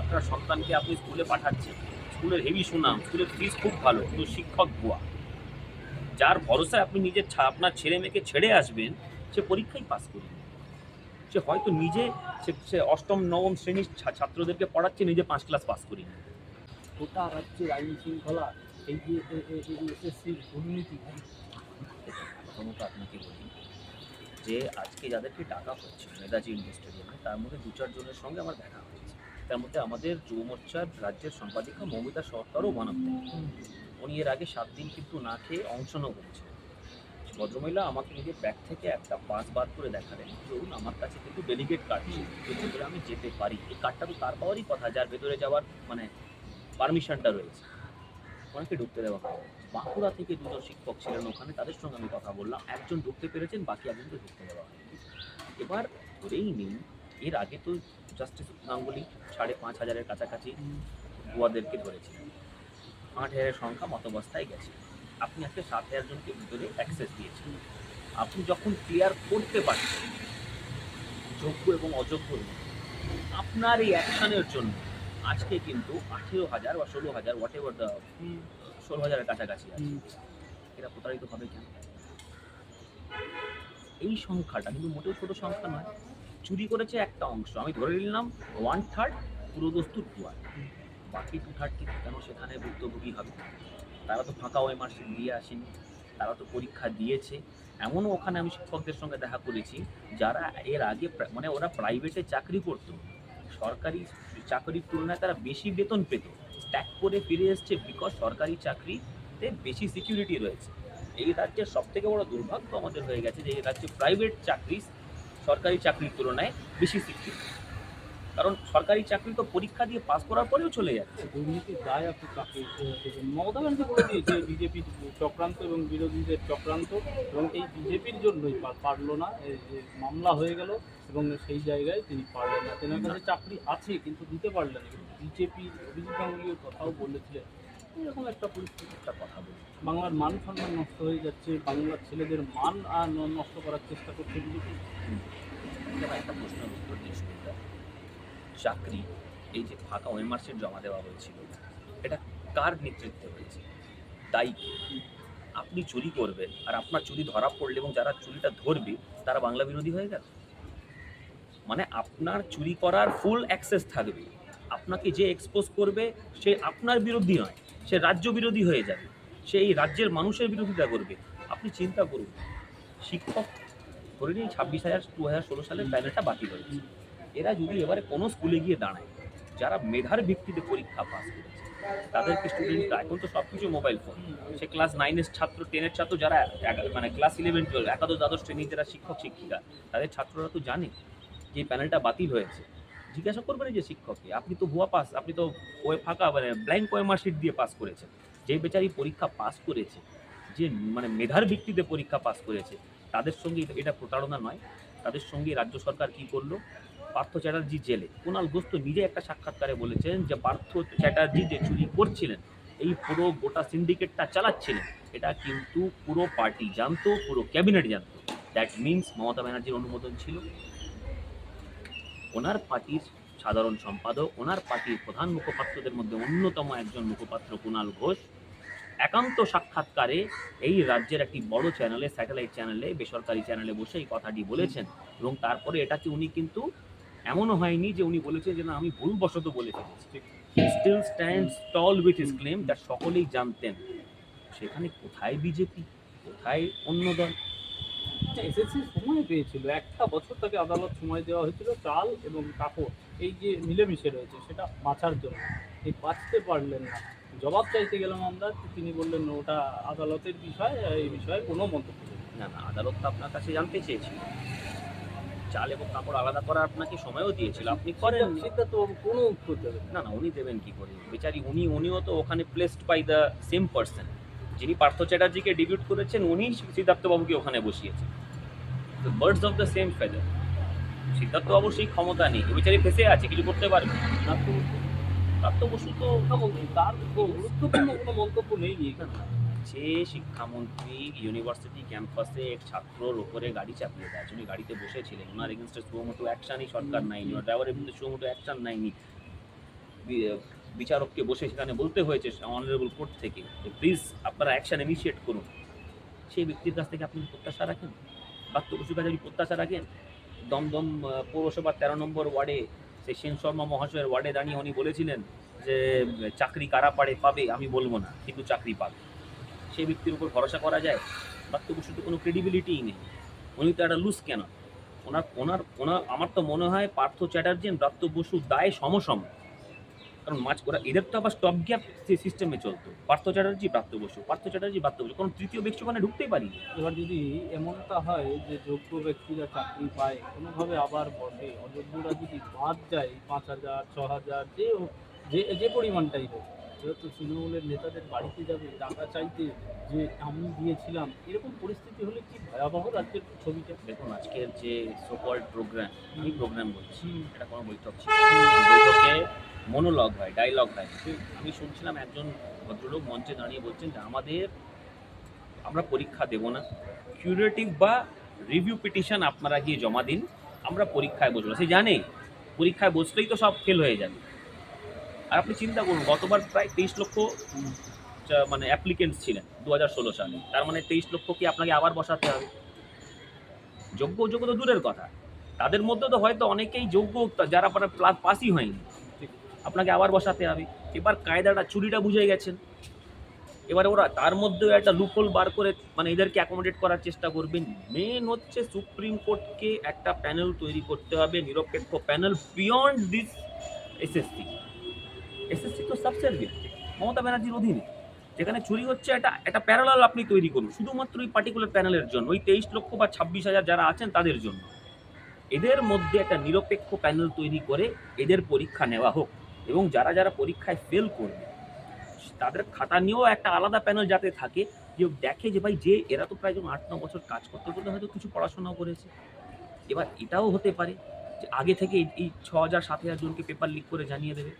আপনার সন্তানকে আপনি স্কুলে পাঠাচ্ছেন। স্কুলের হেভি সুনাম স্কুলের ফিস খুব ভালো, কিন্তু শিক্ষক ভুয়া। যার ভরসায় আপনি নিজের আপনার ছেলে মেয়েকে ছেড়ে আসবেন, সে পরীক্ষাই পাস করবে। সে হয়তো নিজে, সে অষ্টম, নবম শ্রেণির ছাত্রদেরকে পড়াচ্ছে, নিজে পাঁচ ক্লাস পাস করিনি গোটা রাজ্যের আইন শৃঙ্খলা, এই যে এসএসসির দুর্নীতি প্রথমত আপনাকে বলি যে, আজকে যাদেরকে ডাকা হচ্ছে, নেতাজি ইন্ডোর স্টেডিয়ামে তার মধ্যে দু চারজনের সঙ্গে আমার দেখা হয়েছে। তার মধ্যে আমাদের যুব মোর্চার রাজ্যের সম্পাদিকা মমিতা সরকারও মানব উনি এর আগে সাত দিন কিন্তু না খেয়ে অংশ নেওয়া করেছিলেন ভদ্রমহিলা আমাকে নিজের ব্যাগ থেকে একটা পাস বার করে দেখালেন। ধরুন আমার কাছে কিন্তু ডেলিগেট কার্ড ছিল। করে আমি যেতে পারি। এই কার্ডটা তো তার পাওয়ারই কথা। যার ভেতরে যাওয়ার মানে পারমিশনটা রয়েছে। ওনাকে ঢুকতে দেওয়া হয়। বাঁকুড়া থেকে দুজন শিক্ষক ছিলেন ওখানে। তাদের সঙ্গে আমি কথা বললাম। একজন ঢুকতে পেরেছেন, বাকি একজনকে ঢুকতে দেওয়া হয়নি। এবার ধরেই নিন এর আগে তো জাস্টিস গাঙ্গুলি সাড়ে পাঁচ হাজারের কাছাকাছি ভুয়াদেরকে ধরেছিলেন আট হাজারের সংখ্যা মতবস্থায় গেছে। আপনি আজকে সাত হাজার জনকে ভিতরে অ্যাক্সেস দিয়েছেন। আপনি যখন ক্লিয়ার করতে পারছেন যোগ্য এবং অযোগ্য আপনার এই অ্যাকশনের জন্য আজকে কিন্তু আঠেরো হাজার বা ষোলো হাজার হোয়াট এভার দ্য ষোলো হাজারের কাছাকাছি আছে। এরা প্রতারিত হবে কেন? এই সংখ্যাটা কিন্তু মোটেও ছোট সংখ্যা নয়। চুরি করেছে একটা অংশ। আমি ধরে নিলাম ওয়ান থার্ড পুরো দস্তুর দুয়ার। বাকি টু থার্ড কেন সেখানে ভুক্তভোগী হবে। তারা তো ফাঁকা মার্কশিট দিয়ে আসেনি। তারা তো পরীক্ষা দিয়েছে। এমনও ওখানে আমি শিক্ষকদের সঙ্গে দেখা করেছি, যারা এর আগে মানে ওরা প্রাইভেটে চাকরি করতো। সরকারি চাকরির তুলনায় তারা বেশি বেতন পেত। স্ট্যাক করে ফিরে এসছে বিকজ সরকারি চাকরিতে বেশি সিকিউরিটি রয়েছে। এই রাজ্যের সব থেকে বড় দুর্ভাগ্য আমাদের হয়ে গেছে যে এই রাজ্যে প্রাইভেট চাকরি সরকারি চাকরির তুলনায় বেশি সিকিউর কারণ সরকারি চাকরি তো পরীক্ষা দিয়ে পাস করার পরেও চলে যাচ্ছে। দুর্নীতির দায় আপনি? মমতা ব্যানার্জি বলে দিয়েছে বিজেপির চক্রান্ত এবং বিরোধীদের চক্রান্ত এবং এই বিজেপির জন্যই পার- পারল না মামলা হয়ে গেল এবং সেই জায়গায় তিনি পারলেন না। তেনার কাছে চাকরি আছে কিন্তু দিতে পারলেন না। বিজেপি, অভিজিৎ গাঙ্গুলির কথাও বলেছিলেন। এরকম একটা পরিস্থিতি একটা কথা বলি বাংলার মান সম্মান নষ্ট হয়ে যাচ্ছে, বাংলার ছেলেদের মান আর নষ্ট করার চেষ্টা করছে বিজেপি। একটা প্রশ্নের উত্তর শুরু চাকরি, এই যে ফাঁকা ওয়েমার্কশিট জমা দেওয়া হয়েছিল, এটা কার নেতৃত্বে হয়েছে? তাই আপনি চুরি করবেন, আর আপনার চুরি ধরা পড়লে এবং যারা চুরিটা ধরবে, তারা বাংলা বিরোধী হয়ে গেল? মানে আপনার চুরি করার ফুল অ্যাক্সেস থাকবে। আপনাকে যে এক্সপোজ করবে, সে আপনার বিরোধী নয়, সে রাজ্য বিরোধী হয়ে যাবে। সে এই রাজ্যের মানুষের বিরোধিতা করবে। আপনি চিন্তা করুন, শিক্ষক ধরে নিন ছাব্বিশ হাজার, দু হাজার ষোলো সালের প্যানেলটা বাতিল হয়েছে। এরা যদি এবারে কোনো স্কুলে গিয়ে দাঁড়ায়, যারা মেধার ভিত্তিতে পরীক্ষা পাস করেছে, তাদেরকে স্টুডেন্টরা এখন তো সব কিছু মোবাইল ফোন সে ক্লাস নাইনের ছাত্র টেনের ছাত্র যারা মানে ক্লাস ইলেভেন টুয়েলভ একাদশ, দ্বাদশ শ্রেণির যারা শিক্ষক, শিক্ষিকা, তাদের ছাত্ররা তো জানে যে প্যানেলটা বাতিল হয়েছে। জিজ্ঞাসা করবেন যে শিক্ষককে, আপনি তো ভুয়া পাস আপনি তো ওয়ে ফাঁকা মানে ব্ল্যাঙ্ক ওয়ে মার্কশিট দিয়ে পাস করেছেন। যে বেচারি পরীক্ষা পাস করেছে, যে মানে মেধার ভিত্তিতে পরীক্ষা পাস করেছে তাদের সঙ্গে এটা- প্রতারণা নয়। তাদের সঙ্গে রাজ্য সরকার কি করল? পার্থ চ্যাটার্জি জেলে। কুণাল ঘোষ তো নিজে একটা সাক্ষাৎকারে বলেছেন যে, পার্থ চ্যাটার্জি যে চুরি করছিলেন, এই পুরো গোটা সিন্ডিকেটটা চালাচ্ছিলেন, এটা কিন্তু পুরো পার্টি জানতো, পুরো ক্যাবিনেট জানতো। দ্যাট মিনস মমতা ব্যানার্জির অনুমোদন ছিল। ওনার পার্টির সাধারণ সম্পাদক, ওনার পার্টির প্রধান মুখপাত্রদের মধ্যে অন্যতম একজন মুখপাত্র কুণাল ঘোষ। একান্ত সাক্ষাৎকারে এই রাজ্যের একটি বড় চ্যানেলে স্যাটেলাইট চ্যানেলে বেসরকারি চ্যানেলে বসে এই কথাটি বলেছেন। এবং তারপরে এটাকে উনি কিন্তু এমনও হয়নি যে উনি বলেছেন যে না আমি ভুলবশত বলে ফেলেছি। Still stand tall with his claim যা সকলেই জানতেন। সেখানে কোথায় বিজেপি? কোথায় অন্য দল? এসএসসি সময় পেয়েছিল। একটা বছর তাকে আদালত সময় দেওয়া হয়েছিল চাল এবং কাপড় এই যে মিলেমিশে রয়েছে সেটা বাঁচার জন্য। এই বাঁচতে পারলেন না। জবাব চাইতে গেলাম আমরা তিনি বললেন ওটা আদালতের বিষয় এই বিষয়ে কোনো মন্তব্য। না না আদালত তো আপনার কাছে জানতে চেয়েছিল। চাল এবং কাপড় আলাদা করার আপনাকে সময়ও দিয়েছিল আপনি করেন সিদ্ধার্থ বাবু কোনো উত্তর দেবেন না। না উনি দেবেন কি করে? বেচারি উনি উনিও তো ওখানে placed by the same person যিনি পার্থ চ্যাটার্জিকে ডিবিউট করেছেন উনি সিদ্ধার্থবাবুকে ওখানে বসিয়েছেন। Birds of the same feather সিদ্ধার্থবাবুর সেই ক্ষমতা নেই। বেচারি ফেসে আছে কিছু করতে পারবে না। তো প্রাপ্ত বসু তো বলছি তার গুরুত্বপূর্ণ কোনো মন্তব্য নেই এখানে। যে শিক্ষামন্ত্রী ইউনিভার্সিটি ক্যাম্পাসে এক ছাত্রর ওপরে গাড়ি চাপিয়ে দেয় উনি গাড়িতে বসেছিলেন। ওনার এগেনস্টে সুমোটো অ্যাকশনই সরকার নেয়নি ওনার ড্রাইভারের বিরুদ্ধে সুমোটো অ্যাকশন নেয়নি বিচারককে বসে সেখানে বলতে হয়েছে অনারেবল কোর্ট থেকে যে প্লিজ আপনারা অ্যাকশন ইনিশিয়েট করুন। সেই ব্যক্তির কাছ থেকে আপনি প্রত্যাশা রাখেন? বসুর কাছে আপনি প্রত্যাশা রাখেন, দমদম পৌরসভার তেরো নম্বর ওয়ার্ডে সেই সেন শর্মা মহাশয়ের ওয়ার্ডে দাঁড়িয়ে উনি বলেছিলেন যে, চাকরি কারা পারে, পাবে, আমি বলব না, কিন্তু চাকরি পাবে। সেই ব্যক্তির উপর ভরসা করা যায় বাক্য বসুর তো কোনো ক্রেডিবিলিটিই নেই। উনি তো একটা লুজ কেন? ওনার ওনার ওনার, আমার তো মনে হয় পার্থ চ্যাটার্জি ব্রাত্য বসুর দায় সমসম। কারণ মাছ ওরা এদের তো আবার স্টপ গ্যাপ সিস্টেমে চলতো। পার্থ চ্যাটার্জি, প্রাপ্ত বসু। পার্থ চ্যাটার্জি, প্রাপ্ত বসু। কোনো তৃতীয় ব্যক্তি ওখানে ঢুকতেই পারি এবার যদি এমনটা হয় যে যোগ্য ব্যক্তিরা চাকরি পায়, কোনোভাবে আবার বসে অযোগ্যরা যদি বাদ যায়, পাঁচ হাজার, ছ হাজার, যে যে যে পরিমাণটাই হোক সেটা তো তৃণমূলের নেতাদের বাড়িতে যাবে টাকা চাইতে যে আমি দিয়েছিলাম এরকম পরিস্থিতি হলে কি ভয়াবহ রাজ্যের ছবিটা? দেখুন আজকের যে সোকল প্রোগ্রাম আমি প্রোগ্রাম বলছি। এটা কোনো বৈঠক ছিল বৈঠকে মনোলগ হয় ডায়লগ হয়। আমি শুনছিলাম একজন ভদ্রলোক মঞ্চে দাঁড়িয়ে বলছেন যে আমাদের আমরা পরীক্ষা দেব না। কিউরেটিভ বা রিভিউ পিটিশন আপনারা গিয়ে জমা দিন আমরা পরীক্ষায় বসবো না। সে জানে পরীক্ষায় বসলেই তো সব ফেল হয়ে যাবে। আর আপনি চিন্তা করুন, গতবার প্রায় তেইশ লক্ষ। মানে অ্যাপ্লিকেন্টস ছিলেন দু হাজার ষোলো সালে। তার মানে তেইশ লক্ষ কি আপনাকে আবার বসাতে হবে? যোগ্য যোগ্য তো দূরের কথা। তাদের মধ্যে তো হয়তো অনেকেই যোগ্য, যারা মানে প্লাস পাসই হয়নি। আপনাকে আবার বসাতে হবে। এবার কায়দাটা, চুরিটা বুঝে গেছেন। এবারে ওরা তার মধ্যেও একটা লুপহোল বার করে মানে এদেরকে অ্যাকোমোডেট করার চেষ্টা করবেন। মেন হচ্ছে সুপ্রিম কোর্টকে একটা প্যানেল তৈরি করতে হবে, নিরপেক্ষ panel beyond this SSC SSC তো সাবসার্ভিয়েন্ট মমতা ব্যানার্জির অধীনে। যেখানে চুরি হচ্ছে একটা একটা প্যারালাল আপনি তৈরি করুন, শুধুমাত্র ওই পার্টিকুলার প্যানেলের জন্য, ওই তেইশ লক্ষ বা ছাব্বিশ হাজার যারা আছেন তাদের জন্য। এদের মধ্যে একটা নিরপেক্ষ প্যানেল তৈরি করে এদের পরীক্ষা নেওয়া হোক, এবং যারা যারা পরীক্ষায় ফেল করবে, তাদের খাতা নিয়েও একটা আলাদা প্যানেল যাতে থাকে, যে দেখে যে ভাই যে এরা তো প্রায় যখন আট, ন বছর কাজ করতে করতে হয়তো কিছু পড়াশোনাও করেছে। এবার এটাও হতে পারে যে আগে থেকে এই ছ হাজার, সাত হাজার জনকে পেপার লিক করে জানিয়ে দেবে।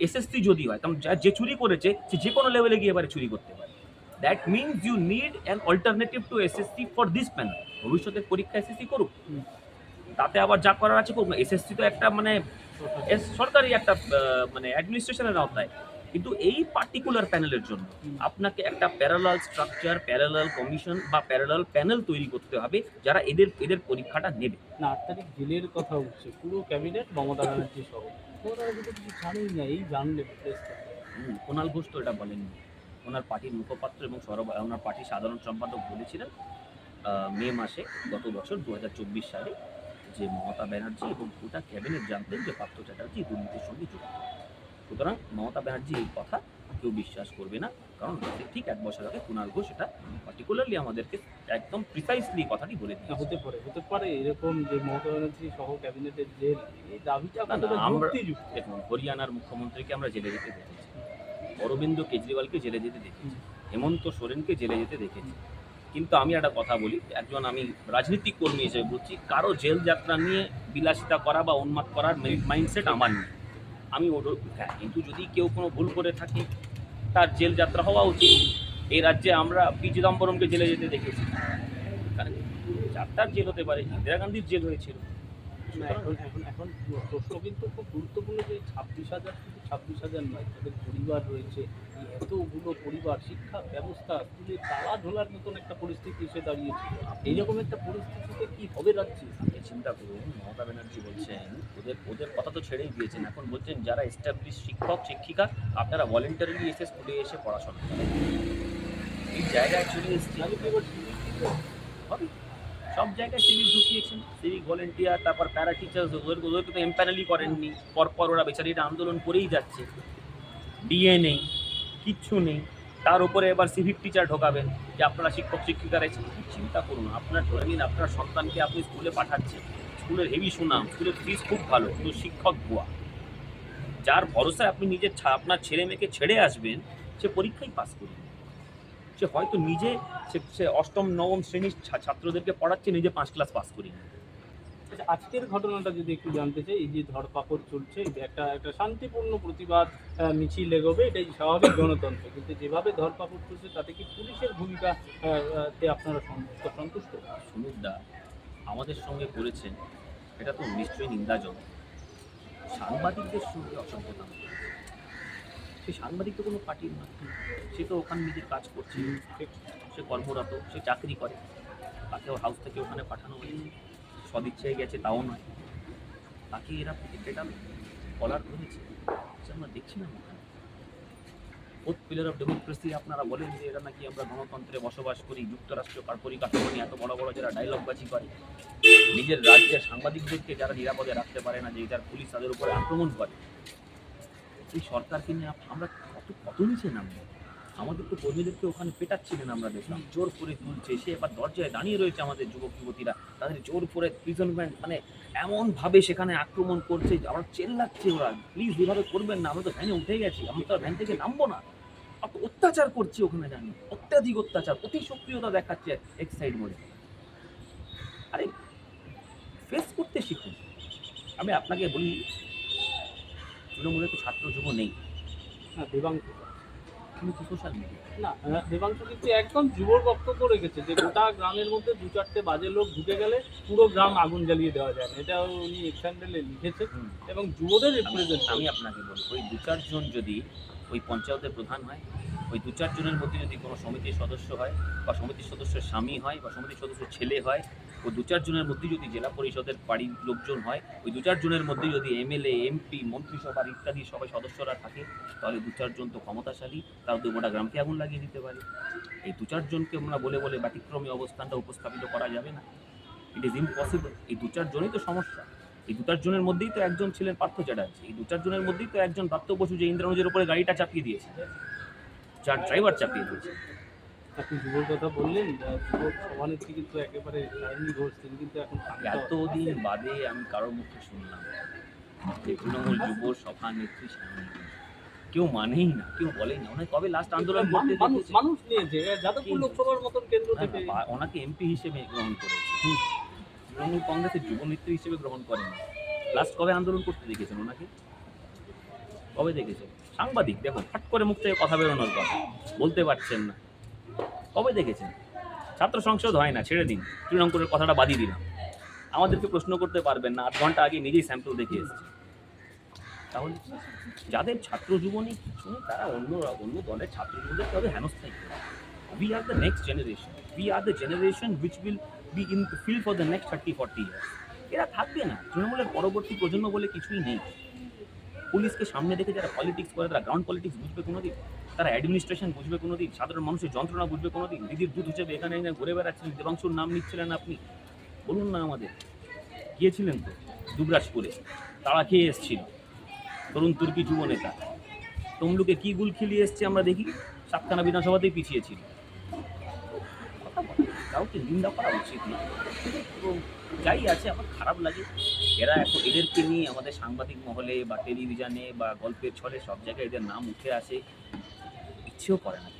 এসএসসি যদি হয় তখন যা- যে চুরি করেছে সে যে কোনো লেভেলে গিয়ে এবারে চুরি করতে পারে। That means you need an alternative to SSC for this panel ভবিষ্যতের পরীক্ষা এসএসসি করুক। তাতে আবার যা করার আছে করুক এসএসসি তো একটা মানে সরকারি। একটা মানে অ্যাডমিনিস্ট্রেশনের আওতায়। কিন্তু এই পার্টিকুলার প্যানেলের জন্য আপনাকে একটা প্যারালাল স্ট্রাকচার প্যারালাল কমিশন বা প্যারালাল প্যানেল তৈরি করতে হবে যারা এদের এদের পরীক্ষাটা নেবে। না আট তারিখ জেলের কথা উঠছে। পুরো ক্যাবিনেট মমতা ব্যানার্জি সহ। হুম, ঘোষ তো এটা বলেননি। ওনার পার্টির মুখপাত্র এবং সরব ওনার পার্টির সাধারণ সম্পাদক বলেছিলেন মে মাসে গত বছর দু হাজার চব্বিশ সালে যে মমতা ব্যানার্জি এবং গোটা ক্যাবিনেট জানতেন যে পার্থ চ্যাটার্জি দুর্নীতির সঙ্গে যুক্ত। সুতরাং মমতা ব্যানার্জি এই কথা কেউ বিশ্বাস করবে না। কারণ ঠিক এক বছর আগে কুণাল ঘোষ এটা পার্টিকুলারলি আমাদেরকে একদম প্রিসাইসলি কথাটি বলে দিয়েছে। হতে পারে হতে পারে এরকম যে মমতা ব্যানার্জি সহ ক্যাবিনেটের জেল এই দাবিটা আমরা- দেখুন হরিয়ানার মুখ্যমন্ত্রীকে আমরা জেলে যেতে দেখেছি অরবিন্দ কেজরিওয়ালকে জেলে যেতে দেখেছি হেমন্ত সোরেনকে জেলে যেতে দেখেছি। কিন্তু আমি একটা কথা বলি একজন আমি রাজনৈতিক কর্মী হিসেবে বলছি কারও জেল যাত্রা নিয়ে বিলাসিতা করা বা উন্মাদ করার মাইন্ডসেট আমার নেই। আমি ওর হ্যাঁ কিন্তু যদি কেউ কোনো ভুল করে থাকে তার জেল যাত্রা হওয়া উচিত। এই রাজ্যে আমরা পি চিদম্বরমকে জেলে যেতে দেখেছি। কারণ যাত্রার জেল হতে পারে ইন্দিরা গান্ধীর জেল হয়েছিল। এখন এখন এখন প্রশ্ন কিন্তু খুব গুরুত্বপূর্ণ যে ছাব্বিশ হাজার শুধু ছাব্বিশ হাজার নয় তাদের পরিবার রয়েছে এতগুলো পরিবার শিক্ষা ব্যবস্থা স্কুলে তালা ঝোলার মতন একটা পরিস্থিতি এসে দাঁড়িয়েছে। এইরকম একটা পরিস্থিতিতে কি হবে রাজ্যে? আপনি চিন্তা করুন মমতা ব্যানার্জি বলছেন ওদের ওদের কথা তো ছেড়েই দিয়েছেন। এখন বলছেন যারা এস্টাবলিশ শিক্ষক শিক্ষিকা আপনারা ভলেন্টারিলি এসে স্কুলে এসে পড়াশোনা করেন। এই জায়গায় চলে এসেছি। হবে? সব জায়গায় সিভিক ঢুকিয়েছেন। সিভিক ভলেন্টিয়ার তারপর প্যারা টিচার্স ওদের ওদেরকে তো এম্প্যানেলই করেননি। পরপর ওরা বেচারি এটা আন্দোলন করেই যাচ্ছে। ডিএ নেই কিচ্ছু নেই। তার উপরে এবার সিভিক টিচার ঢোকাবেন যে আপনারা শিক্ষক, শিক্ষিকারা এসে চিন্তা করুন? আপনার ধরে নিন আপনার সন্তানকে আপনি স্কুলে পাঠাচ্ছেন। স্কুলের হেভি সুনাম, স্কুলের ফিস খুব ভালো, কিন্তু শিক্ষক ভুয়া। যার ভরসায় আপনি নিজের আপনার ছেলে মেয়েকে ছেড়ে আসবেন, সে পরীক্ষাই পাস করবে। সে হয়তো নিজে, সে অষ্টম, নবম শ্রেণির ছাত্রদেরকে পড়াচ্ছে, নিজে পাঁচ ক্লাস পাস করিনি আচ্ছা, আজকের ঘটনাটা যদি একটু জানতে চাই এই যে ধরপাকড় চলছে একটা একটা শান্তিপূর্ণ প্রতিবাদ মিছিল এগোবে এটাই স্বাভাবিক গণতন্ত্র কিন্তু যেভাবে ধরপাকড় চলছে তাতে কি পুলিশের ভূমিকা তে আপনারা সন্তুষ্ট সন্তুষ্ট? সুমিতদা আমাদের সঙ্গে করেছেন এটা তো নিশ্চয়ই নিন্দাজনক। সাংবাদিকদের সঙ্গে অসভ্যতা। সে সাংবাদিক তো কোনো পার্টির না। সে তো ওখানে নিজের কাজ করছে। সে কর্মরত সে চাকরি করে। তাকে হাউস থেকে ওখানে পাঠানো হয়েছে। সদিচ্ছায় গেছে, তাও নয়। তাকে এরা এটা কলার ধরেছে সে আমরা দেখছি না। ফোর্থ পিলার অফ ডেমোক্রেসি আপনারা বলেন যে এটা নাকি আমরা গণতন্ত্রে বসবাস করি, যুক্তরাষ্ট্র কার পরিকাঠামো নিয়ে এত বড় বড় যারা ডায়লগবাজি করে, নিজের রাজ্যের সাংবাদিকদেরকে যারা নিরাপদে রাখতে পারে না, যে যার পুলিশ তাদের উপরে আক্রমণ করে, এই সরকারকে নিয়ে আমরা কত কত নিচে নামবো? আমাদের তো কর্মীদেরকে ওখানে পেটাচ্ছিলেন আমরা দেখলাম। জোর করে তুলছে। সে এবার দরজায় দাঁড়িয়ে রয়েছে আমাদের যুবক, যুবতীরা। তাদের জোর করে প্রিজনমেন্ট মানে এমনভাবে সেখানে আক্রমণ করছে আমরা চেল্লাচ্ছে ওরা। প্লিজ এভাবে করবেন না, আমরা তো ভ্যানে উঠে গেছি। আমরা তো ভ্যান থেকে নামবো না। অত অত্যাচার করছে ওখানে জানি। অত্যাধিক অত্যাচার, অতি সক্রিয়তা দেখাচ্ছে এক সাইড মোড়ে আরে ফেস করতে শিখুন। আমি আপনাকে বলি তৃণমূলে তো ছাত্র যুব নেই। সোশ্যাল মিডিয়া না আহ, দেবাংশু কিন্তু একদম যুবর বক্তব্য রেখেছে যে গোটা গ্রামের মধ্যে দু চারটে বাজে লোক ঢুকে গেলে পুরো গ্রাম আগুন জ্বালিয়ে দেওয়া যায়। না এটা উনি এক্সান্ডেলে লিখেছে এবং যুবদের রিপ্রেজেন্ট আমি আপনাকে বলি ওই দু চারজন যদি ওই পঞ্চায়েতের প্রধান হয় ওই দু চারজনের মধ্যে যদি কোনো সমিতির সদস্য হয় বা সমিতির সদস্যের স্বামী হয় বা সমিতির সদস্যের ছেলে হয় ওই দু চারজনের মধ্যে যদি জেলা পরিষদের বাড়ির লোকজন হয়, ওই দু চারজনের মধ্যে যদি এমএলএ এমপি মন্ত্রিসভার ইত্যাদি সবাই সদস্যরা থাকে, তাহলে দু চারজন তো ক্ষমতাশালী তারা দু গোটা গ্রামকে আগুন লাগিয়ে দিতে পারে। এই দু চারজনকে আমরা বলে বলে ব্যতিক্রমী অবস্থানটা উপস্থাপিত করা যাবে না। ইট ইজ ইম্পসিবল এই দু চারজনই তো সমস্যা। এই দু চারজনের মধ্যেই তো একজন ছিলেন পার্থ চ্যাটার্জি। এই দু চারজনের মধ্যেই তো একজন প্রাপ্ত বসু যে ইন্দ্রানুজের উপরে গাড়িটা চাপিয়ে দিয়েছে, যার ড্রাইভার চাপিয়ে দিয়েছে। আপনি যুবর কথা বললেন যুবক সভানেত্রী কিন্তু একেবারে ঘোষ তিনি কিন্তু এখন এতদিন বাদে আমি কারোর মুখে শুনলাম যে তৃণমূল যুব সভা নেত্রী সামনে কেউ মানেই না কেউ বলেই না। ওনাকে কবে লাস্ট আন্দোলন করতে মানুষ নিয়েছে। যাদবপুর লোকসভার মতন কেন্দ্র না, থেকে। ওনাকে এমপি হিসেবে গ্রহণ করেছে। তৃণমূল কংগ্রেসের যুব নেত্রী হিসেবে গ্রহণ করেন লাস্ট কবে আন্দোলন করতে দেখেছেন ওনাকে? কবে দেখেছেন? সাংবাদিক দেখো ফাট করে মুখ থেকে কথা বেরোনোর কথা। বলতে পারছেন না। কবে দেখেছেন? ছাত্র সংসদ হয় না, ছেড়ে দিন। তৃণমূলের কথাটা বাদিয়ে দিলাম। আমাদেরকে প্রশ্ন করতে পারবেন না, আধ ঘণ্টা আগে নিজেই স্যাম্পল দেখে এসেছে। তাহলে যাদের ছাত্র জীবনে কিছু নেই, তারা অন্য অন্য দলের ছাত্র জীবনদের তবে হেনস্থাই করে we are the next generation. We are the generation which will be in the field for the thirty forty years এরা থাকবে না। তৃণমূলের পরবর্তী প্রজন্ম বলে কিছুই নেই। পুলিশকে সামনে রেখে যারা পলিটিক্স করে, তারা গ্রাউন্ড পলিটিক্স বুঝবে কোনোদিন? তারা অ্যাডমিনিস্ট্রেশন বুঝবে কোনোদিন সাধারণ মানুষের যন্ত্রণা বুঝবে কোনোদিন। দিদির দুধ হিসেবে এখানে এখানে ঘুরে বেড়াচ্ছিলেন দেবাংশুর নাম নিচ্ছিলেন আপনি। বলুন না আমাদের গিয়েছিলেন তো দুবরাজপুরে তারা খেয়ে এসছিল। তরুণ তুর্কি যুব নেতা। তমলুকে কী গুল খেলিয়ে এসছে আমরা দেখি? সাতখানা বিধানসভাতেই পিছিয়ে ছিল কথা বলে, কাউকে নিন্দা করা উচিত না। এবং যাই আছে আমার খারাপ লাগে। এরা এখন এদেরকে নিয়ে আমাদের সাংবাদিক মহলে বা টেলিভিশনে বা গল্পের ছলে সব জায়গায় এদের নাম উঠে আসে। ইচ্ছেও করে না